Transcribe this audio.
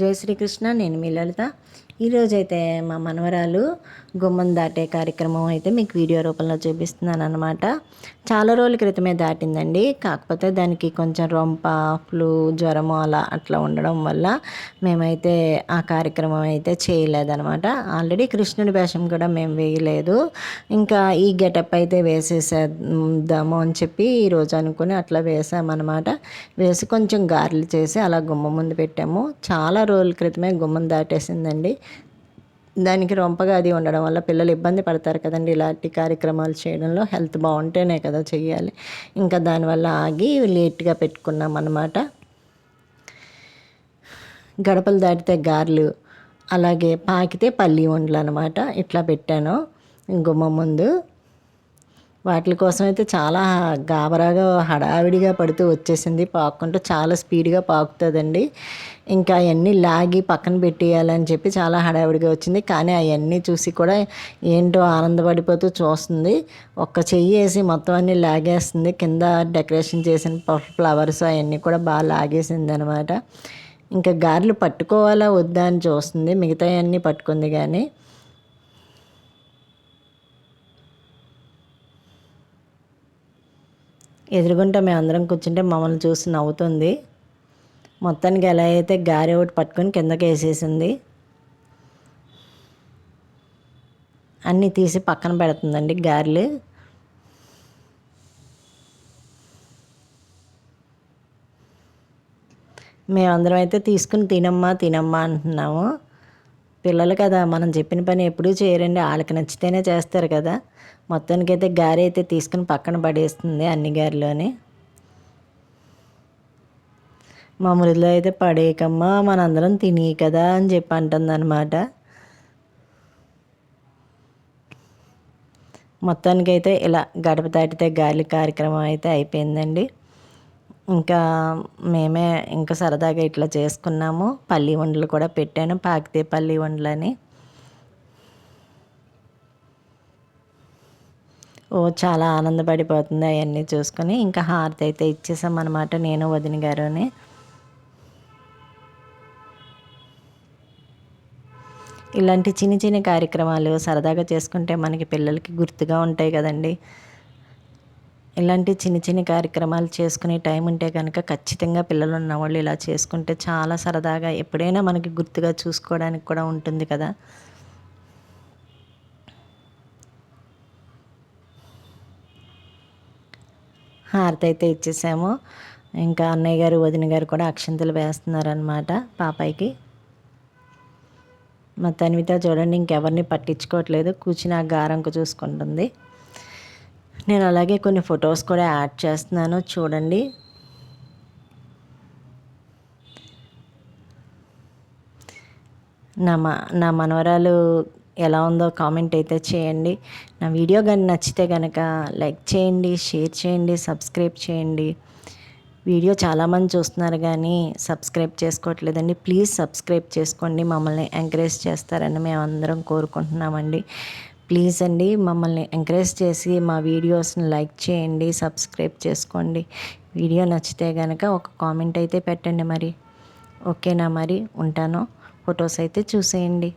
జై శ్రీకృష్ణ నేను మీ లలిత. ఈరోజైతే మా మనవరాలు గుమ్మం దాటే కార్యక్రమం అయితే మీకు వీడియో రూపంలో చూపిస్తున్నాను అనమాట చాలా రోజుల క్రితమే దాటిందండి. కాకపోతే దానికి కొంచెం రొంప ఫ్లూ జ్వరము అలా అట్లా ఉండడం వల్ల మేమైతే ఆ కార్యక్రమం అయితే చేయలేదనమాట ఆల్రెడీ కృష్ణుడి వేషం కూడా మేము వేయలేదు. ఇంకా ఈ గెటప్ అయితే వేసేసేద్దాము అని చెప్పి ఈరోజు అనుకుని అట్లా వేసామన్నమాట. వేసి కొంచెం గారెలు చేసి అలా గుమ్మం ముందు పెట్టాము. చాలా రోజుల క్రితమే గుమ్మం దాటేసిందండి. దానికి రొంపగా అది ఉండడం వల్ల పిల్లలు ఇబ్బంది పడతారు కదండి. ఇలాంటి కార్యక్రమాలు చేయడంలో హెల్త్ బాగుంటేనే కదా చెయ్యాలి. ఇంకా దానివల్ల ఆగి లేట్గా పెట్టుకున్నాం అన్నమాట. గడపలు దాటితే గారెలు అలాగే పాకితే పల్లి వండలు అనమాట ఇట్లా పెట్టాను. గుమ్మ ముందు వాటి కోసం అయితే చాలా గాబరాగా హడావిడిగా పడుతూ వచ్చేసింది. పాక్కుంటూ చాలా స్పీడ్గా పాకుతుందండి. ఇంకా అవన్నీ లాగి పక్కన పెట్టేయాలని చెప్పి చాలా హడావిడిగా వచ్చింది. కానీ అవన్నీ చూసి కూడా ఏంటో ఆనందపడిపోతూ చూస్తుంది. ఒక్క చెయ్యి వేసి మొత్తం అన్నీ లాగేస్తుంది. కింద డెకరేషన్ చేసిన ఫ్లవర్స్ అవన్నీ కూడా బాగా లాగేసింది అనమాట ఇంకా గారెలు పట్టుకోవాలా వద్దా అని చూస్తుంది. మిగతా అన్నీ పట్టుకుంది కానీ. ఎదురుగుంటే మేము అందరం కూర్చుంటే మమ్మల్ని చూసి నవ్వుతుంది. మొత్తానికి ఎలా అయితే గారి ఒకటి పట్టుకొని కిందకి వేసేసింది. అన్నీ తీసి పక్కన పెడుతుందండి గారెలు. మేమందరం అయితే తీసుకుని తినమ్మా తినమ్మా అంటున్నాము. పిల్లలు కదా మనం చెప్పిన పని ఎప్పుడూ చేయరండి. వాళ్ళకి నచ్చితేనే చేస్తారు కదా. మొత్తానికి అయితే గారి అయితే తీసుకుని పక్కన పడేస్తుంది అన్ని గారిలోని. మా మృదులో అయితే పడేయకమ్మా మనందరం తిని కదా అని చెప్పి అంటుందన్నమాట. మొత్తానికైతే ఇలా గడప దాటితే గాలి కార్యక్రమం అయితే అయిపోయిందండి. ఇంకా మేమే ఇంకా సరదాగా ఇట్లా చేసుకున్నాము. పల్లి వండలు కూడా పెట్టాను. పాకితే పల్లి వండలని ఓ చాలా ఆనందపడిపోతుంది అవన్నీ చూసుకొని. ఇంకా హారతి అయితే ఇచ్చేసామన్నమాట నేను వదిన గారుని. ఇలాంటి చిన్న చిన్న కార్యక్రమాలు సరదాగా చేసుకుంటే మనకి పిల్లలకి గుర్తుగా ఉంటాయి కదండి. ఇలాంటి చిన్న చిన్న కార్యక్రమాలు చేసుకునే టైం ఉంటే కనుక ఖచ్చితంగా పిల్లలు ఉన్నవాళ్ళు ఇలా చేసుకుంటే చాలా సరదాగా ఎప్పుడైనా మనకి గుర్తుగా చూసుకోవడానికి కూడా ఉంటుంది కదా. హారతి అయితే ఇచ్చేసాము. ఇంకా అన్నయ్య గారు వదిన గారు కూడా అక్షంతలు వేస్తున్నారనమాట పాపాయికి. మా తనివిత చూడండి ఇంకెవరిని పట్టించుకోవట్లేదు. కూర్చుని ఆ గారంకు చూసుకుంటుంది. నేను అలాగే కొన్ని ఫొటోస్ కూడా యాడ్ చేస్తున్నాను చూడండి. నా మా నా మనవరాలు ఎలా ఉందో కామెంట్ అయితే చేయండి. నా వీడియో కానీ నచ్చితే కనుక లైక్ చేయండి షేర్ చేయండి సబ్స్క్రైబ్ చేయండి. వీడియో చాలామంది చూస్తున్నారు కానీ సబ్స్క్రైబ్ చేసుకోవట్లేదండి. ప్లీజ్ సబ్స్క్రైబ్ చేసుకోండి. మమ్మల్ని ఎంకరేజ్ చేస్తారని మేము అందరం కోరుకుంటున్నామండి. ప్లీజ్ అండి మమ్మల్ని ఎంకరేజ్ చేసి మా వీడియోస్ని లైక్ చేయండి సబ్స్క్రైబ్ చేసుకోండి. వీడియో నచ్చితే కనుక ఒక కామెంట్ అయితే పెట్టండి మరి. ఓకేనా మరి? ఉంటాను. ఫొటోస్ అయితే చూసేయండి.